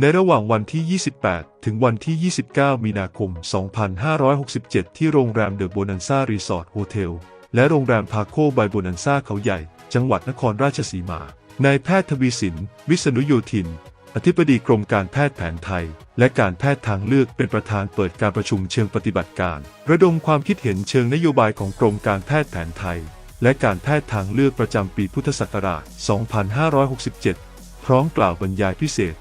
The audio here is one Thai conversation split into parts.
ในระหว่างวันที่ 28 ถึงวันที่ 29 มีนาคม 2567 ที่โรงแรมเดอะโบนันซ่ารีสอร์ทโฮเทลและโรงแรมพาโคบายโบนันซ่าเขาใหญ่ จังหวัดนครราชสีมา นายแพทย์ทวีสิน วิษณุโยธิน อธิบดีกรมการแพทย์แผนไทย และการแพทย์ทางเลือกเป็นประธานเปิดการประชุมเชิงปฏิบัติการ ระดมความคิดเห็นเชิงนโยบายของกรมการแพทย์แผนไทย และการแพทย์ทางเลือกประจำปีพุทธศักราช 2567 พร้อมกล่าวบรรยายพิเศษ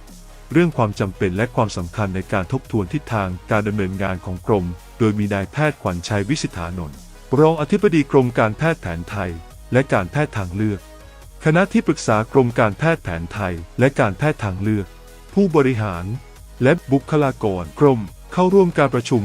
เรื่องความจำเป็นและความสำคัญในการทบทวนทิศทางการดำเนินงานของกรม โดยมีนายแพทย์ขวัญชัยวิสิทธานนท์รองอธิบดีกรมการแพทย์แผนไทย และการแพทย์ทางเลือก คณะที่ปรึกษากรมการแพทย์แผนไทย และการแพทย์ทางเลือก ผู้บริหาร และบุคลากรกรม เข้าร่วมการประชุม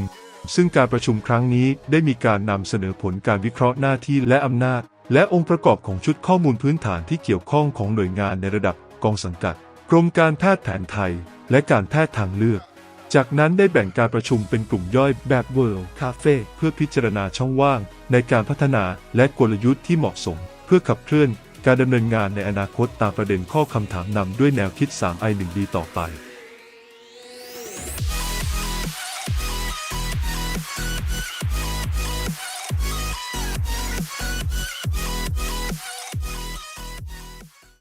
ซึ่งการประชุมครั้งนี้ได้มีการนำเสนอผลการวิเคราะห์หน้าที่และอำนาจ และองค์ประกอบของชุดข้อมูลพื้นฐานที่เกี่ยวข้องของหน่วยงานในระดับกองสังกัด กรมการแพทย์แผนไทย และการแพทย์ทางเลือก จากนั้นได้แบ่งการประชุมเป็นกลุ่มย่อยแบบ World Cafe เพื่อพิจารณาช่องว่าง ในการพัฒนาและกลยุทธ์ที่เหมาะสม เพื่อขับเคลื่อนการดำเนินงานในอนาคตตามประเด็นข้อคำถามนำด้วยแนวคิด 3i 1 d ต่อไป